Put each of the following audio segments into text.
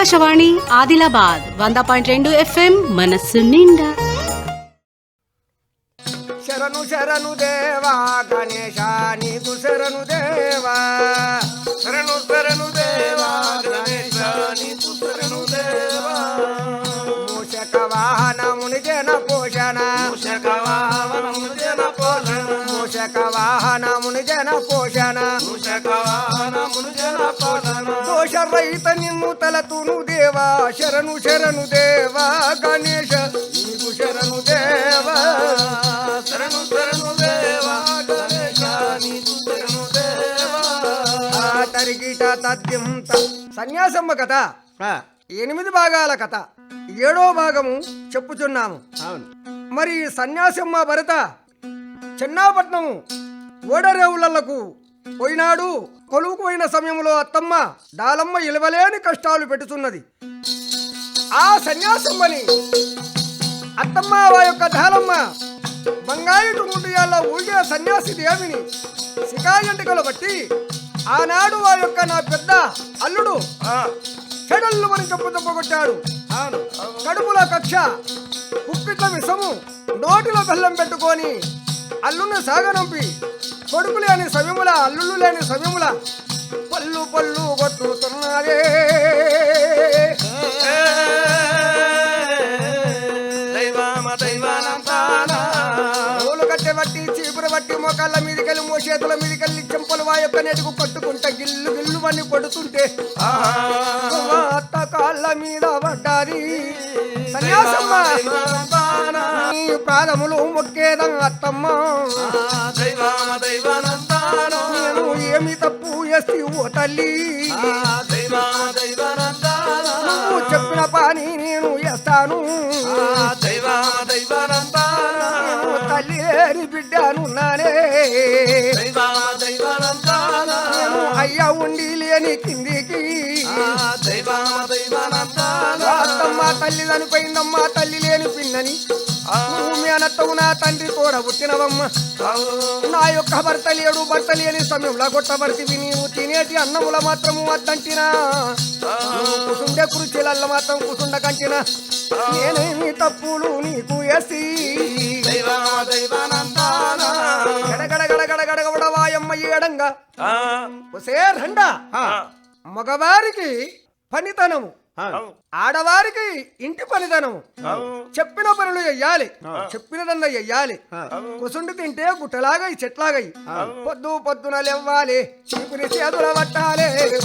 ఆకాశవాణి ఆదిలాబాద్ వంద పాయింట్ రెండు ఎఫ్ఎం మనస్సు నిండా. శరణు శరణు దేవా గణేశ రహిత నిన్ను తలతును దేవా శరణు శరణు దేవా గణేశ నీకు శరణు దేవా. శరణు శరణు దేవా గణేశ నీకు శరణు దేవా. తరిగిట తద్యంత సన్యాసమ్మ కథ. ఎనిమిది భాగాల కథ. ఏడో భాగము చెప్పుచున్నాము. అవును. మరి సన్యాసమ్మ భరత చెన్నాపట్నము ఓడరేవులకు పోయినాడు కొలువుకు పోయిన సమయంలో అత్తమ్మ దాలమ్మ ఇలవలేని కష్టాలు పెట్టుతున్నది ఆ సన్యాసమ్మని అత్తమ్మ ఆ యొక్క దాలమ్మ బంగాయిటు ముడియాల్లో ఊగే సన్యాసి దేవిని శిఖాయంటికలు బట్టి ఆనాడు ఆ యొక్క నా పెద్ద అల్లుడు చెడల్లు అని చెప్పు తప్పగొట్టాడు కడుపులో కక్ష కుప్పిట్ల విషము నోటిలో బెల్లం పెట్టుకొని అల్లుని సాగనంపి కొడుకు లేని సమయముల అల్లుళ్ళు లేని సమయముల పళ్ళు పళ్ళు కొట్టుతున్నారే మోకాళ్ళ మీదికెళ్ళి మోచేతుల మీదికెళ్ళి చెంపలు వా యొక్క నెటుకు కొట్టుకుంటే గిల్లు గిల్లు అని కొడుతుంటే అత్త కాళ్ళ మీద పడ్డాది. పాదములు మొక్కేదం అత్తమ్మ. నేను ఏమి తప్పు చేస్తే ఓ తల్లి. నువ్వు చెప్పిన పని నేను చేస్తాను. దైవ దైవానంతాన లేని బిడ్డను నానే. అయ్యా ఉండి లేని కిందికి. అత్తమ్మ తల్లి చనిపోయిందమ్మా తల్లి లేని పిన్నని. నువ్వు నా తండ్రి కూడా పుట్టినవమ్మ. నా యొక్క భర్త లేడు భర్త లేని సమయంలో కొట్టబడితివి నీవు తినేటి అన్నముల మాత్రము వద్దంటినా నువ్వు కుసుండే కురుచీలల్ల మాత్రం కుసుండ కంటినా. నేనేమి తప్పులు నీకు ఎసి దైవామ ఏడంగా ఒసే రండా. మగవారికి పనితనము. ఆడవారికి ఇంటి పనితనము. చెప్పిన పనులు చెయ్యాలి చెప్పినదన్న చెయ్యాలి కుసుండి తింటే గుట్టలాగా చెట్లాగా పొద్దు పొద్దున లేవ్వాలి. చీపురి చేతుల పట్టాలి. ఏడేడు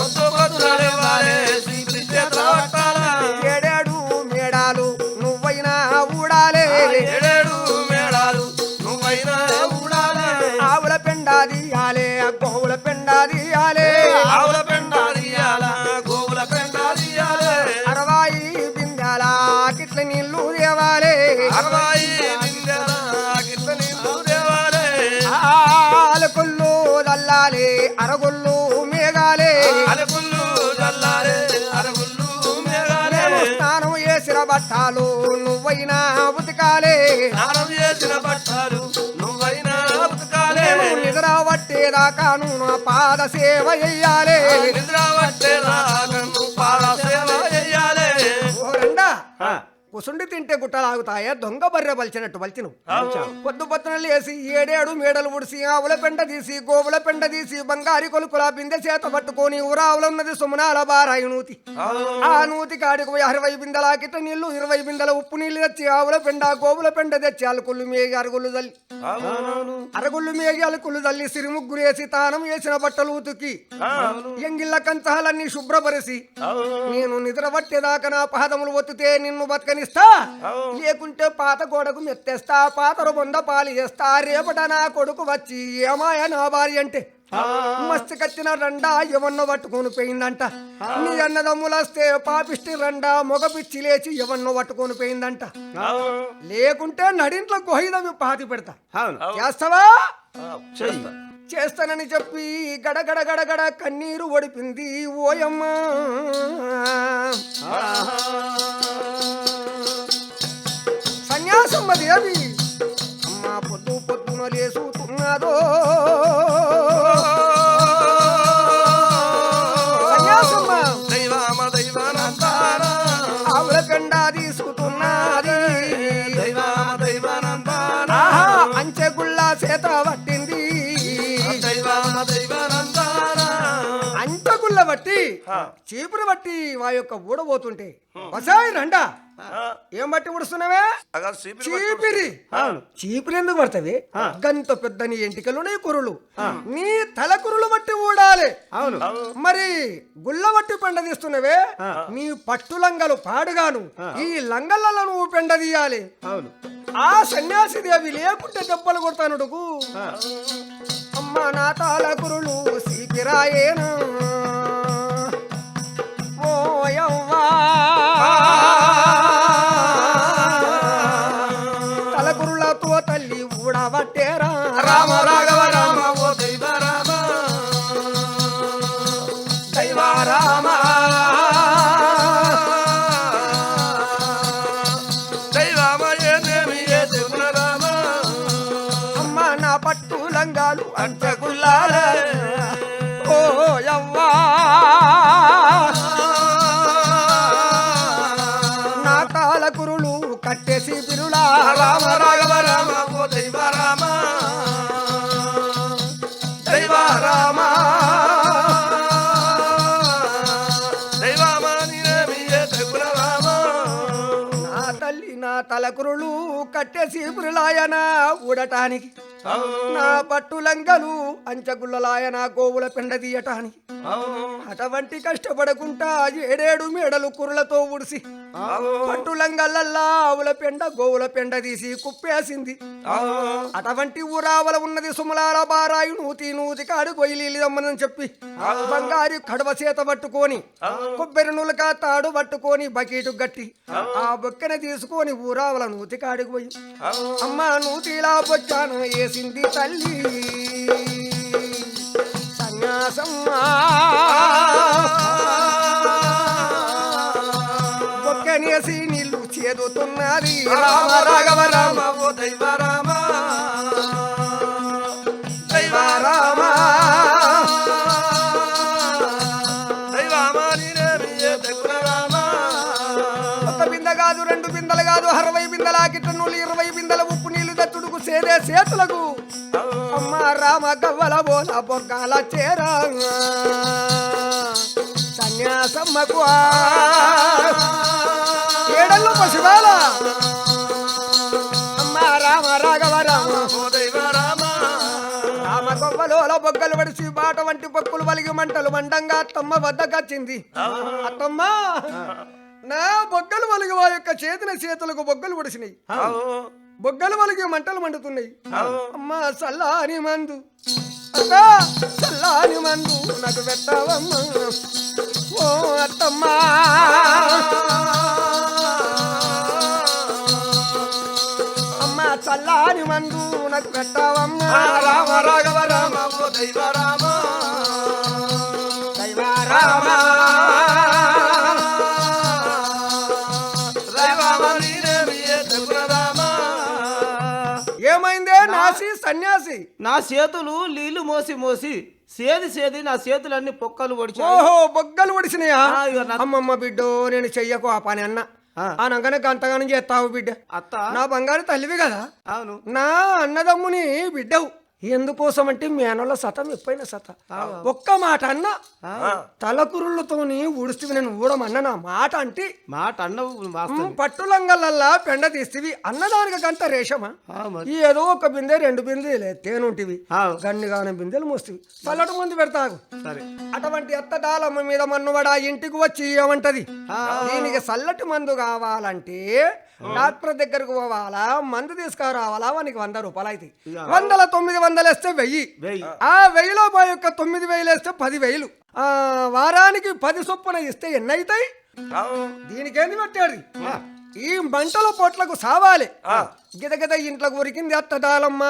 చేసిన బట్టాలు నువ్వైనా ఉతకాలే. బట్టాలు నువ్వైనా బతకాలే నేను నిద్ర పట్టేదాకాను నా పాద సేవ చెయ్యాలే. నిద్ర పాద కుసుండి తింటే గుట్టలాగుతాయా దొంగ బర్రె బలిచినట్టు బలిచిను. పొద్దు పొద్దున లేసి ఏడేడు మేడలు ఉడిసి ఆవుల పెండ తీసి గోవుల పెండ తీసి బంగారి కొలుకుల బిందె చేత పట్టుకొని ఊరావుల ఉన్నది సుమనాల బారాయి నూతి. ఆ. నూతి కాడికి పోయి అరవై బిందెల నీళ్ళు ఇరవై బిందెల ఉప్పు నీళ్ళు తెచ్చి ఆవుల పెండ గోవుల పెండ తెచ్చి అలుకుళ్ళు మేగి అరుగుళ్ళు తల్లి అరుగుళ్ళు మేగి అలుకుళ్ళు తల్లి సిరిముగ్గురేసి తానం వేసిన బట్టలు ఉతుకి ఎంగిళ్ళ కంచాలన్నీ శుభ్రపరిచి నేను నిద్ర పట్టేదాకా నా పాదములు ఒత్తితే నిన్ను బతకనిస్తా లేకుంటే పాత గోడకు మెత్తేస్తా పాతరు బొంద పాలు చేస్తా. రేపట నా కొడుకు వచ్చి ఏమాయ నా భార్య? అంటే మస్తు కత్తిన రండా ఎవన్నో పట్టుకొని పోయిందంట. నీ అన్నదమ్ములస్తే పాపిష్టి రండా మొగ పిచ్చి లేచి ఎవన్నో పట్టుకొని పోయిందంట. లేకుంటే నడింట్లో గొహిదమి పాతి పెడతా. అవును. చేస్తావా? చేస్తానని చెప్పి గడగడ గడగడ కన్నీరు ఒడిపింది ఓయమ్మా. అమ్మది అది అమ్మ పొద్దు పొద్దున లేసుతున్నాదో బట్టి చీపురు బట్టి వా యొక్క ఊడబోతుంటే. వసాయి రండా. ఏం బట్టి సీపీ చీపిరి చీపిరి. ఎందుకు పడతావి? గంత పెద్ద నీ ఎంటికలు నీ కురులు. నీ తల కురులు బట్టి ఊడాలి. అవును. మరి గుళ్ళ బట్టి పెండ తీస్తున్నవే? నీ పట్టు లంగలు పాడుగాను. ఈ లంగలలో నువ్వు పెండ తీయాలి. అవును. ఆ సన్యాసి దేవి లేకుంటే దెబ్బలు కొడతానుడుకు అమ్మ నా తాళ కురులు సీపిరాయేనా ఓయవ్వా తలకురులతో తల్లి ఊడబట్టేరా రామ రామ నా తలకురులు కట్టేసి పురులాయన ఊడటానికి. నా పట్టు లంగలు అంచగుళ్ళలాయన గోవుల పెండ తీయటానికి. అటువంటి కష్టపడకుండా ఏడేడు మేడలు కురులతో ఉడిసి ఆవుల పెండ గోవుల పెండ తీసి కుప్పేసింది. అటువంటి ఊరావల ఉన్నది సుమలాల బారాయి నూతి నూతి కాడు గొయ్యిలీలు దమ్మనని చెప్పి బంగారు కడవ చేత పట్టుకొని కొబ్బరి నులక తాడు పట్టుకొని బకెట్ గట్టి ఆ బొక్కెన తీసుకొని ఊరావల నూతి కాడికి పోయి అమ్మ నూతిలా బొచ్చాను వేసింది తల్లి. సన్యాసమ్మా. చేదుతున్నది రామ రాఘవ రామ ఓ దైవ రామ. దైవ రామ. కాదు రెండు బిందెలు కాదు అరవై బిందెల కిట్టనులు ఇరవై బిందెల ఉప్పు నీళ్ళు దత్తుడుకు సేదే చేతులకు అమ్మ రామ గవ్వల బోల బొగ్గాల చేరా. సన్యాసమ్మకు ఆ ఏడల్లో పసివాల అమ్మ రామ రాఘవ రామ. ఓ దైవ రామ. రామ గొవ్వలోల బొగ్గలు పడిసి బాట వంటి పొక్కులు వలిగి మంటలు మండంగా అత్తమ్మ వద్దకొచ్చింది అత్తమ్మ నా బొగ్గలు వలిగి వా యొక్క చేతిన చేతులకు బొగ్గలు పొడిసినాయి బొగ్గలు వలిగి మంటలు మండుతున్నాయి అమ్మ చల్లాని మందు. అత్తా చల్లాని మందు. నాకు పెట్టవమ్మా. ఓ అత్తమ్మా. చల్లాని మందు నాకు పెట్టవమ్మా. రామ రాఘవ రామ ఓ దైవ రామ దైవ రామ ఏమైందే నాసి సన్యాసి. నా చేతులు నీళ్ళు మోసి మోసి సేది సేది నా చేతులన్నీ పొక్కలు పొడిచాయి. ఓహో బొగ్గలు ఒడిసినాయా నా- అమ్మమ్మ బిడ్డో నేను చెయ్యకు ఆ పని అన్న. అనగానే గంతగానం చేస్తావు బిడ్డ. అత్త. నా బంగారు తల్లివి కదా. అవును. నా అన్నదమ్ముని బిడ్డవు. ఎందుకోసం అంటే మేనల సతం ఎప్పైన సత. ఒక్క మాట అన్న తలకురుళ్ళతోని ఊడుస్తువి నేను ఊడమన్న నా మాట అంటే మాట అన్నవు వాస్తవం. పట్టులంగల్లల్లా పెండ తీస్తివి అన్నదానికి గంట రేషమా? ఏదో ఒక బిందె రెండు బిందెలే తేనుంటివి. గన్నిగానే బిందెలు మోస్తివి. చల్లటి ముందు పెడతాగు అటువంటి అత్తడాలమ్మ మీద మన్నువడ ఇంటికి వచ్చి ఏమంటది? దీనికి చల్లటి మందు కావాలంటే డాక్టర్ దగ్గరకు పోవాలా మందు తీసుకురావాలా వానికి వంద రూపాయలు అయితే వందల తొమ్మిది వందలు వేస్తే వెయ్యి. ఆ వెయ్యిలో మా యొక్క తొమ్మిది వేలు వేస్తే పది వేలు ఆ వారానికి పది చొప్పున ఇస్తే ఎన్ని అవుతాయి దీనికేంది పెట్టాడు ఈ మంటల పొట్లకు సావాలి? గిదగిద ఇంట్లోకి ఉరికింది అత్తదాలమ్మ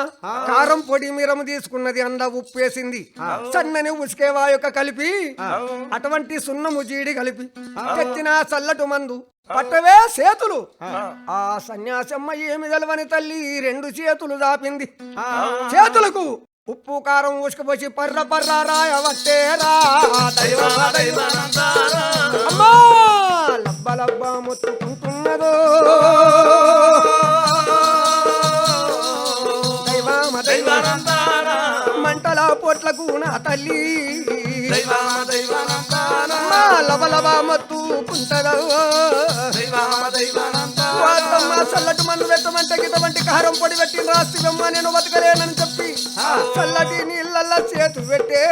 కారం పొడి మీరము తీసుకున్నది అంద ఉప్పు వేసింది సన్నని ఉసికే యొక్క కలిపి అటువంటి సున్నము జీడి కలిపి తెచ్చిన చల్లటు మందు పట్టవే చేతులు. ఆ. సన్యాసమ్మ ఏమి తెలవని తల్లి రెండు చేతులు దాపింది. చేతులకు ఉప్పు కారం ఉసుకుపోసి పర్ర పర్ర రాయవట్టేరా దైవ దైవానందాన అమ్మా! లబ్బ లబ్బ మొత్తుకుంటున్నదో. దైవమ దైవ మంటల పొట్లకు నా తల్లి. దైవామ వాస్తమ్మ చల్లటి మన్ను పెట్టమంటే గిటువంటి కారం పొడి పెట్టి రాస్తివమ్మ నేను బతకలేనని చెప్పి చల్లటి నీళ్ళల్లో చేతు పెట్టే.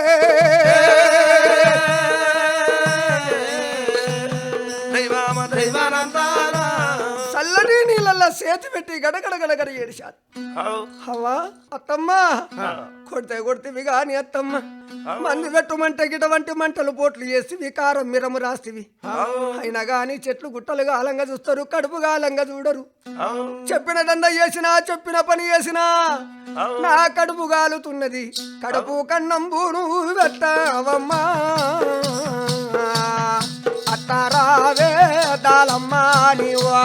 నీళ్ళల్లో చేతి పెట్టి గడగడ గడగడ ఏడిశారు. అవు. అవ్వా అత్తమ్మ కొడితే కొడితే గాని అత్తమ్మ. మందు పెట్టమంటే గిటువంటి మంటలు పోట్లు చేసి వికారం మిరము రాస్తివి అయినా గాని చెట్లు గుట్టలుగా ఆలంగా చూస్తారు కడుపుగా ఆలంగా చూడరు. చెప్పిన దండ చేసినా చెప్పిన పని చేసినా నా కడుపు గాలుతున్నది. కడుపు కన్నంబును పెట్టవమ్మా అత్తారావే దాలమ్మా నీవా?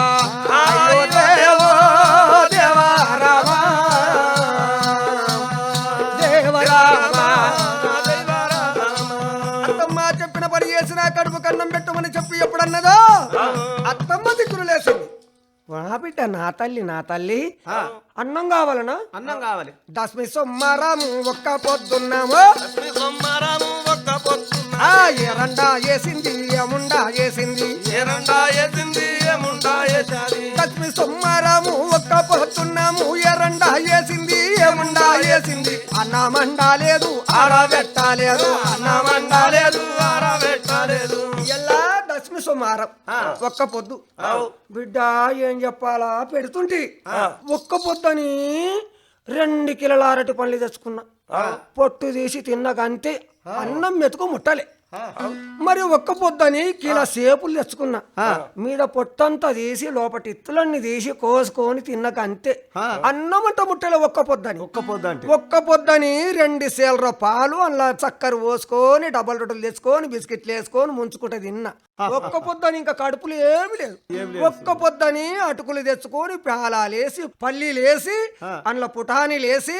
చెప్పిన పని చేసినా కడుపు కన్నం పెట్టమని చెప్పి ఎప్పుడన్నదో అత్తమ్మ దిక్కులు లేసింది నా బిడ్డ నా తల్లి నా తల్లి. అన్నం కావాలనా? అన్నం కావాలి. దశమి సోమవారం ఒక్క పొద్దున్నాము. ఆ ఎరండా వేసింది అముండా వేసింది ఏరండా ఏసింది ఏముండా ఏసాది దశమి సోమవారము ఒక్క పొద్దున్నాము ఎరండా వేసింది ఏముండా వేసింది అన్నమండా లేదు ఆడబెట్టలేదు అన్నమండా లేదు. ఆరబెట్టలేదు ఎలా దశమి సోమవారం ఒక్క పొద్దు. బిడ్డ ఏం చెప్పాలా? పెడుతుంటి. ఒక్క పొద్దని రెండు కిలోల అరటి పండ్లు తెచ్చుకున్నా. పొట్టు తీసి తిన్నకంతే. అన్నం మెతుకు ముట్టలే మరి ఒక్క పొద్దని కిలో సేపులు తెచ్చుకున్నా. మీద పొట్టంతా తీసి లోపటి ఇత్తులన్నీ తీసి కోసుకొని తిన్నక అంతే. అన్నం అంట ముట్టలే ఒక్క పొద్దని. ఒక్క పొద్దు ఒక్క పొద్దని రెండు సేలర పాలు అలా చక్కెర పోసుకొని డబల్ రొట్టెలు తెచ్చుకొని బిస్కెట్లు వేసుకొని ముంచుకుంటే తిన్నా. ఒక్క పొద్దని ఇంకా కడుపులు ఏమి లేదు. ఒక్క పొద్దని అటుకులు తెచ్చుకొని పేలాలేసి పల్లీలు వేసి అందులో పుటానీలు వేసి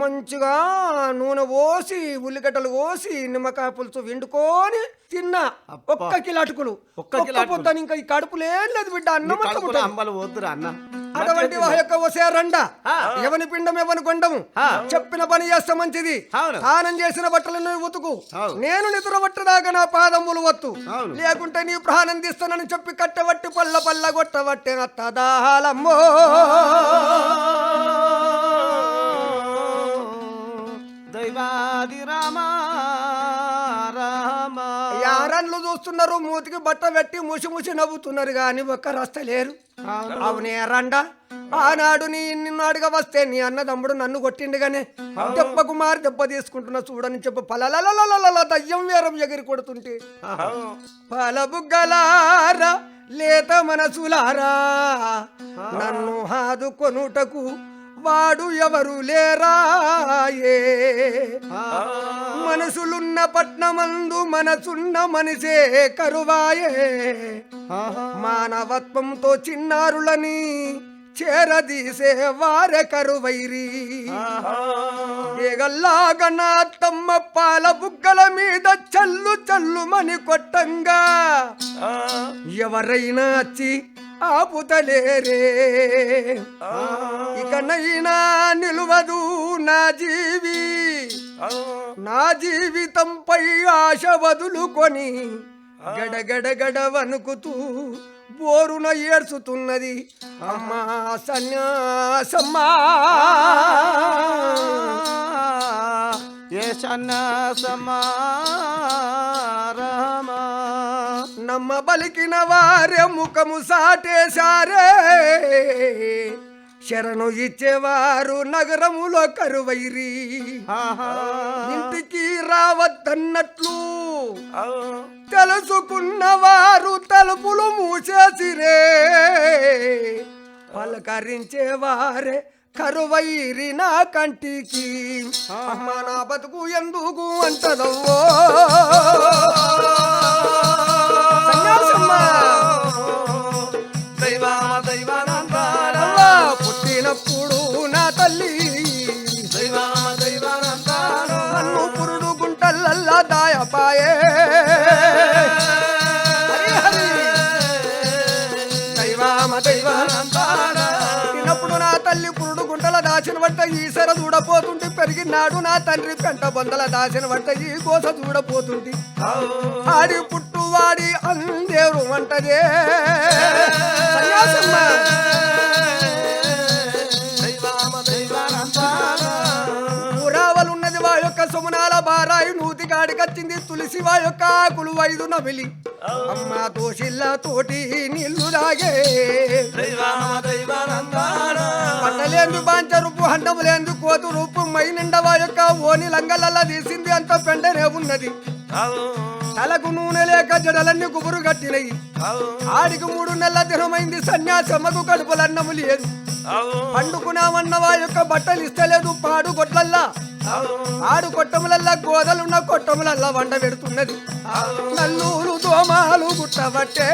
మంచిగా నూనె పోసి ఉల్లిగడ్డలు పోసి నిమ్మకాయ పులుసు వండుకొని తిన్నా. ఒక్క కిలో అటుకులు ఒక్క కిలో ఇంకా ఈ కడుపులు ఏం లేదు బిడ్డ అన్నం. పోతురా అన్న అటువంటి వా యొక్క వసేరండ ఎవని పిండం ఎవని కొండము చెప్పిన పని చేస్తే మంచిది. స్నానం చేసిన బట్టలను ఉతుకు. నేను నిద్ర పట్టదాకా నా పాదములు వత్తు. లేకుంటే నీ ప్రాణం తీస్తానని చెప్పి కట్టబట్టి పల్ల పల్ల కొట్టబట్టి తదాలమ్మో దైవాది రామ. యారన్లు చూస్తున్నారు మూతికి బట్ట పెట్టి ముసి ముసి నవ్వుతున్నారు గాని ఒక్క రస్త లేరు. అవునే. రండ. ఆనాడు నీ నిన్ను అడగ వస్తే నీ అన్నదమ్ముడు నన్ను కొట్టిండుగానే. దెబ్బకు మారి దెబ్బ తీసుకుంటున్నా చూడని చెప్పి. పలలలలలల దయ్యం వేరం ఎగిరి కొడుతుంటే. పలబుగ్గలారా లేత మనసులారా. నన్ను ఆదుకొనుటకు వాడు ఎవరు లేరాయే? మనసులున్న పట్నమందు మనసున్న మనిషే కరువాయే. మానవత్వంతో చిన్నారులని చేరదీసే వారే కరువైరి. ఏగల్లాగా నా తమ్మ పాల బుగ్గల మీద చల్లు చల్లుమని కొట్టంగా ఎవరైనా వచ్చి ఆపుతలేరే. ఇకనైనా నిలువదు నా జీవి. నా జీవితంపై ఆశ వదులుకొని గడగడ వణుకుతూ బోరున ఏడ్చుతున్నది. అమ్మా సన్యాసమ్మా. ఏ సన్నాసమా రామా. నమ్మ బలికిన వారే ముఖము సాటేశారే. శరణు ఇచ్చేవారు నగరములో కరువైరి. ఇంటికి రావద్దన్నట్లు తెలుసుకున్నవారు తలుపులు మూసేసిరే. పలకరించేవారే కరువైరి నా కంటికి. అమ్మ నా బతుకు ఎందుకు అంటదవ్వో? దాయ పాయే హరి నా తల్లి పురుడు గుంటల దాచిన వంట ఈసర చూడపోతుంటే పెరిగినాడు నా తండ్రి పెంట బొందల దాచిన వంట ఈ కోస చూడపోతుంది ఆడి పుట్టువాడి అందేరు వంటదే. రాయి బారాయి నూతి కాడికచ్చింది తులసి వా యొక్క ఆకులు వైదు నమిలి. అమ్మ దోషిల్ల తోటి నీళ్ళు రాగే పంటలేందు బాంచ రూపు హండము కోతు రూపు మై నిండా వా యొక్క ఓని లంగలల్లా తీసింది అంత పెండనే ఉన్నది. తలకు నూనె లేక జడలన్నీ గుబురు కట్టినయి. ఆడికి మూడు నెలల దినమైంది సన్యాసమ్మకు కడుపులన్నము లేదు. పండుకున్నామన్నవా యొక్క బట్టలు ఇస్తలేదు పాడు గొడ్లల్లా ఆడు కొట్టములల్లా గోదలున్న కొట్టములల్లా వండ పెడుతున్నది. నల్లూరు దోమాలు గుట్టబట్టే.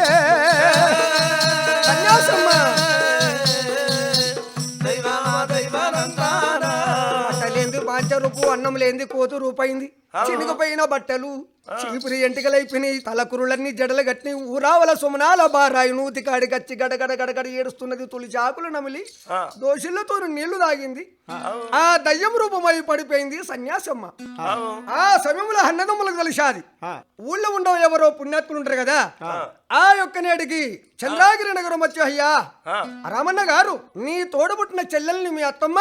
బట్టలేంది బాంచరూపు అన్నం లేంది కోతు రూపైంది. చినిగిపోయిన బట్టలు చీపురి ఎంటికలైపోయినాయి తలకురులన్నీ జడలు గట్టి ఊరావల సుమనాల బారాయి నూతి కాడి కచ్చి గడగడ గడగడ ఏడుస్తున్నది తులిచి ఆకులు నమిలి దోషులతో నీళ్ళు తాగింది. ఆ. దయ్యం రూపమై పడిపోయింది సన్యాసమ్మ. ఆ. సమయంలో అన్నదమ్ములకు తెలిసాది. ఊళ్ళో ఉండవు ఎవరో పుణ్యాత్ములు ఉంటారు కదా. ఆ. యొక్క నేటికి చంద్రాగిరి నగరం వచ్చి అయ్యా. రామన్న గారు నీ తోడబుట్టిన చెల్లెల్ని మీ అత్తమ్మ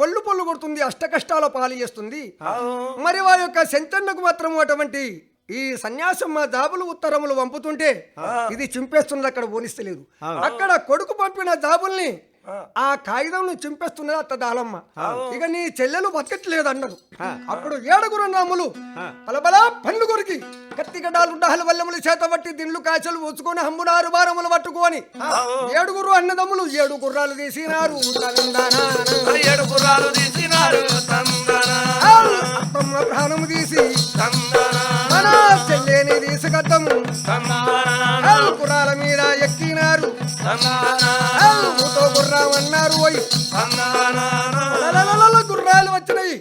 పొల్లు పొల్లు కొడుతుంది అష్ట కష్టాల పాలు చేస్తుంది. మరి వారి యొక్క శంతన్నకు మాత్రం అటువంటి ఈ సన్యాసమ్మ జాబులు ఉత్తరములు పంపుతుంటే ఇది చింపేస్తున్నది అక్కడ పోనిస్తలేదు అక్కడ కొడుకు పంపిన జాబుల్ని ఆ. కాగితంను చింపేస్తున్నది అత్త దాలమ్మ. ఇక నీ చెల్లెలు బతకట్లేదు అన్నారు అప్పుడు ఏడుగురు నాములు బలబలా పండ్లు కొరికి కత్తిగడ్డాలు ఉండాలి వల్లములు చేత పట్టి దిండ్లు కాచలు ఊచుకొని హమ్మునారు భారములు పట్టుకొని ఏడుగురు అన్నదమ్ములు ఏడు గుర్రాలు తీసినారు. ఏడు గుర్రాలు తీసినారు. అత్తమ్మ ప్రాణము తీసి. చెల్లెని తీసుకద్దము గుర్రాల మీద ఎక్కినారు. తందన ఊతో గుర్రం అన్నారు ఓయ్. తందన లలలలల గుర్రాలు వచ్చినాయి.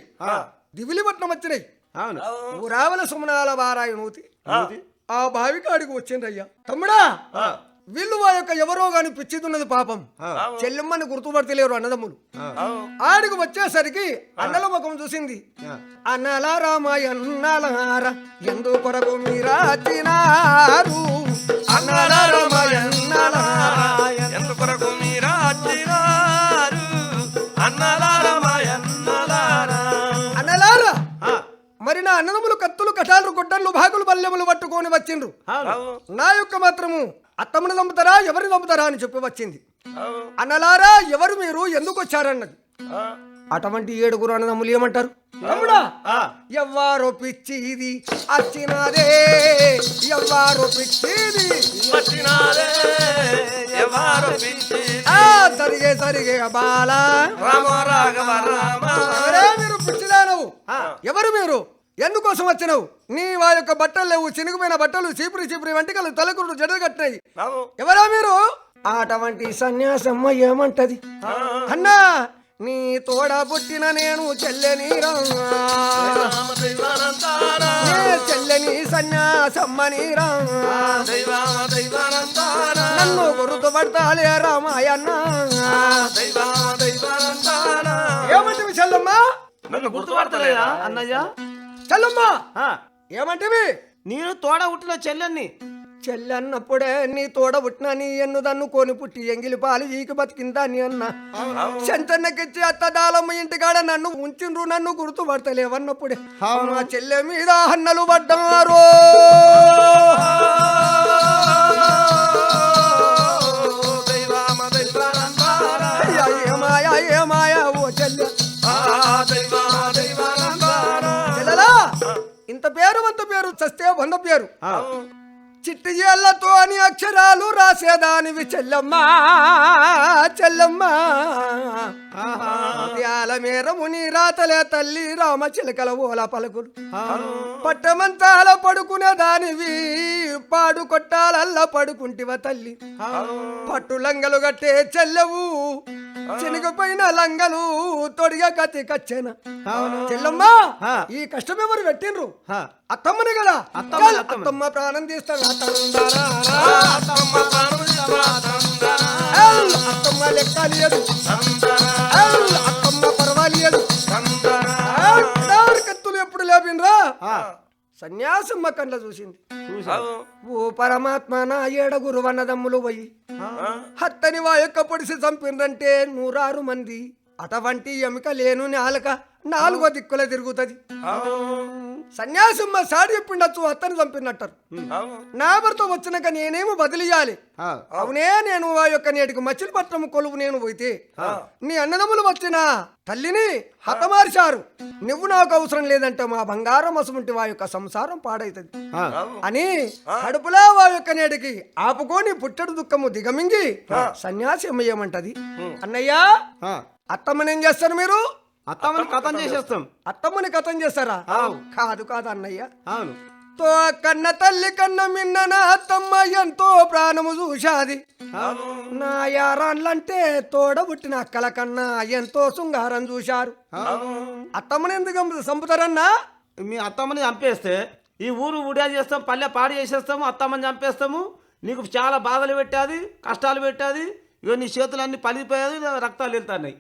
దివిలిపట్నం వచ్చినాయి. అవును. ఊరావల సుమనాల బారాయి నూతి ఆ బావికాడికి వచ్చిండ్రయ్యా. తమ్ముడా వీళ్ళు వా యొక్క ఎవరో గాని పిచ్చితున్నది పాపం. చెల్లెమ్మని గుర్తుపడతలేరు అన్నదమ్ములు. ఆడికి వచ్చేసరికి అన్నల ముఖం చూసింది. అన్నల రామాయ అన్నలార ఎందు కొరకు మీరాచినారు అన్నల రామాయ అన్నలార ఎందుకొరకు మీరా వచ్చినారు అన్నలారమాయన్నలారా అన్నలారా మరి నా అన్నదమ్ములు కత్తులు కటాలు గుడ్డలు భాగులు బల్లెములు పట్టుకొని వచ్చిండ్రు. నా యొక్క మాత్రము అత్తమ్మని చంపుతారా ఎవరిని చంపుతారా అని చెప్పి వచ్చింది. అన్నలారా ఎవరు మీరు? ఎందుకు వచ్చారన్నది. అటువంటి ఏడుగురు అన్నదమ్ములు ఏమంటారు? ఎవ్వారో పిచ్చిది అచ్చినాదే ఎవ్వారో పిచ్చిది సరిగే సరిగే బాల. రామ రాఘవ రామ. ఎవరు మీరు? ఎందుకోసం వచ్చినవు? నీ వారి యొక్క బట్టలు లేవు చినిగిపోయిన బట్టలు చీపురి చీపురి వెంటకలు తలకుడు జడలు కట్టినాయి. ఎవరా మీరు? అటువంటి సన్యాసమ్మ ఏమంటది? అన్నా నీ తోడ పుట్టిన నేను చెల్లెని రా రామ దైవానందారా నే చెల్లెని సన్యాసమ్మని నన్ను గుర్తుపడతాలే రామాయన్న ఏమంటివి చెల్లమ్మ? నన్ను గుర్తుపడతలేదా? అన్నయ్య చెల్లమ్మ! ఆ, ఏమంటివి? నేను తోడ పుట్టిన చెల్లెన్ని. చెల్లన్నప్పుడే నీ తోడ పుట్టిన నీ ఎన్ను దన్ను కొని పుట్టి ఎంగిలి పాలు ఈకి బతికిందా నీ అన్న. చెంతన్నకిచ్చి అత్త దాలమ్మ ఇంటికాడ నన్ను ఉంచిండ్రు నన్ను గుర్తుపడతలేవన్నప్పుడే. మా చెల్లె మీద హన్నలు పడ్డారు. చస్తే వంద పేరు. చిట్టి అని అక్షరాలు రాసేదానివి చెల్లమ్మ చెల్లమ్మ. త్యాల మేరము నీ రాతలే తల్లి రామ చిలకల ఓల పలుకులు. పట్టమంతాల పడుకునే దానివి పాడు కొట్టాలల్ల పడుకుంటివ తల్లి. పట్టు లంగలు కట్టే చెల్లెవు చినిగిపోయిన లంగలు తొడిగ కత్తి కచ్చెన. చెల్లమ్మ ఈ కష్టం ఎవరు పెట్టిండ్రు అత్తమ్మని కదా? అత్తమ్మ, ప్రాణం తీస్తాడు. అత్తమ్మ లెక్క లేదు అత్తమ్మ. ఎవరి కత్తులు ఎప్పుడు లేపినరా ఆ, సన్యాసమ్మ కండ్ల చూసింది. ఓ పరమాత్మ నా ఏడగురు వన్నదమ్ములు పోయి హత్తని వా యొక్క పొడిసి చంపిండ్రంటే నూరారు మంది. అటువంటి ఎముక లేను నాలుక నాలుగో దిక్కుల తిరుగుతుంది. సన్యాసమ్మ సాడి చెప్పిండొచ్చు అత్తని చంపినట్టారు. నా భర్త వచ్చినాక నేనేమో బదిలియాలి ఆ, అవునే నేను ఆ యొక్క నేటికి మచిలీపట్నం కొలువు నేను పోయితే నీ అన్నదమ్ములు వచ్చిన తల్లిని హతమార్చారు. నువ్వు నాకు అవసరం లేదంటే మా బంగారం అసముంటి వా యొక్క సంసారం పాడైతుంది. అని కడుపులో వా యొక్క నేటికి ఆపుకొని పుట్టడు దుఃఖము దిగమింగి సన్యాసి ఏమంటది? అన్నయ్యా. అత్తమ్మని ఏం చేస్తారు మీరు? అత్తమ్మని కథం చేసేస్తాం. అత్తమ్మని కథం చేస్తారా? కాదు కాదు అన్నయ్య. అవును. తో కన్న తల్లి కన్న మిన్న నా అత్తమ్మ ఎంతో ప్రాణము చూశాది. నా యారాన్లంటే తోడబుట్టిన అక్కల కన్నా ఎంతో శృంగారం చూశారు. అత్తమ్మని ఎందుకు చంపుతారన్నా? మీ అత్తమ్మని చంపేస్తే ఈ ఊరు ఊడా చేస్తాం పల్లె పాడు చేసేస్తాము అత్తమ్మని చంపేస్తాము. నీకు చాలా బాధలు పెట్టాది కష్టాలు పెట్టాది. ఇక నీ చేతులు అన్ని పలిగిపోయాది రక్తాలు వెళ్తున్నాయి.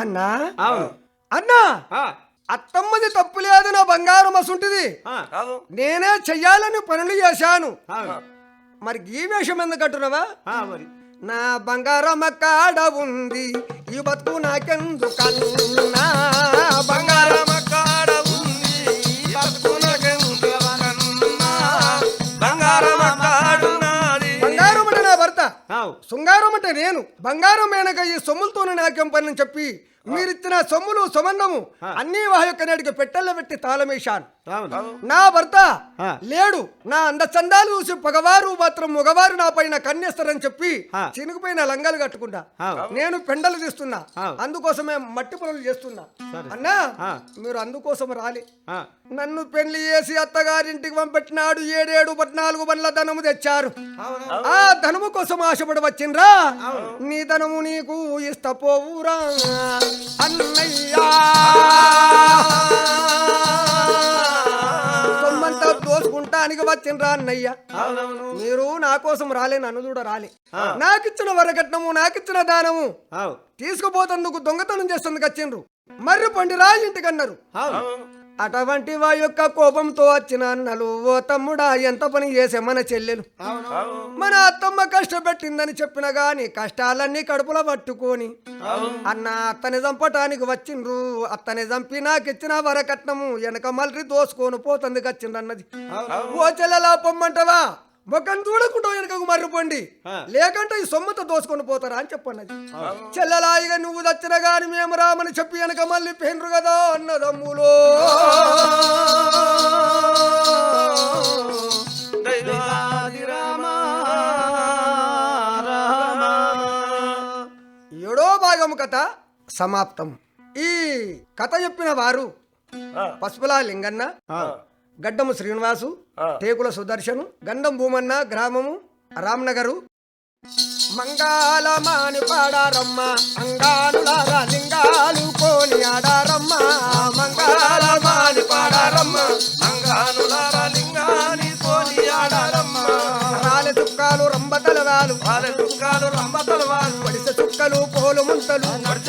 అన్నా? అవును. అన్నా! ఆ, అత్తమ్మది తప్పు లేదు నా బంగారం అసుంటిది. నేనే చెయ్యాలని పనులు చేశాను. మరి ఈ వేషం ఎందుకు కట్టున్నావా? ఆ, మరి. నా బంగారం కాడ ఉంది ఈ బతుకు బంగారం బంగారమ కాడ ఉంది కాడున్నది. బంగారం అంటే నా భర్త. అవు శృంగారం అంటే నేను. బంగారం మేనక ఈ సొమ్ములతోనే నాకేం పని అని చెప్పి మీరిచ్చిన సొమ్ములు సుమన్నము అన్ని వా యొక్క నేటికి పెట్టెల్లో పెట్టి తాళమేశాను. నా భర్త ఆ. లేడు. నా అంద చందాలు చూసి పగవారు మాత్రం మగవారు నా పైన కన్నేస్తారని చెప్పి ఆ. చినుకుపోయిన లంగాలు కట్టుకుంటా. ఆ. నేను పెండలు తీస్తున్నా. ఆ. అందుకోసమే మట్టి పనులు చేస్తున్నా. అన్నా ఆ. మీరు అందుకోసం రాలి. ఆ, నన్ను పెళ్ళి చేసి అత్తగారింటికి పంపెట్టినాడు. ఏడేడు పద్నాలుగు బండ్ల ధనము తెచ్చారు. ఆ ధనము కోసం ఆశపడి వచ్చిండ్రా నీ ధనము నీకు ఇస్తపోవురా. అన్నయ్యా. సొమ్మంతా దోసుకుంటానికి వచ్చిండ్రా అన్నయ్య. మీరు నా కోసం రాలే నన్ను చూడ రాలే. నాకిచ్చిన వరకట్నము నాకిచ్చిన దానము తీసుకుపోతందుకు దొంగతనం చేస్తుంది వచ్చిండ్రు. మర్రి పండిరా ఇంటికన్నారు అవును. అటువంటి వా యొక్క కోపంతో వచ్చిన అన్నలు ఓ తమ్ముడా ఎంత పని చేసే మన చెల్లెలు? మన అత్తమ్మ కష్టపెట్టిందని చెప్పిన గాని కష్టాలన్నీ కడుపులో పట్టుకొని అన్న అత్తని చంపటానికి వచ్చిండ్రు అత్తని చంపి నాకిచ్చిన వరకట్నము వెనక మళ్ళీ దోసుకొని పోతుంది కచ్చిండ్రు అన్నది. ఓ చెల్లెలా పొమ్మంటవా? ముఖం చూడకుండా వెనకకు మర్రిపోండి. లేకంటే ఈ సొమ్ముతో దోసుకొని పోతారా అని చెప్పన్నది చెల్లెలాయిగా నువ్వు దచ్చిన గాని మేము రామని చెప్పి వెనక మళ్ళీ పెండ్రు కదా అన్నదమ్ములో. దైవాది రామ రామ. ఏడో భాగము కథ సమాప్తం. ఈ కథ చెప్పిన వారు పసుపులా లింగన్న గడ్డము శ్రీనివాసు టేకుల సుదర్శను గండం భూమన్న గ్రామము రామ్నగరు. మంగాళమాని పాడారమ్మ అంగానులారా లింగాలు కోని ఆడారమ్మ మంగాళమాని పాడారమ్మ మంగానులార లింగాని కోని ఆడారమ్మ రాలి చుక్కాలు రంబ తలవాలు వాళ్ళ దుఃఖాలు రంబతలు వాళ్ళు పడిసె చుక్కలు పోలు ముంతలు. నడిచ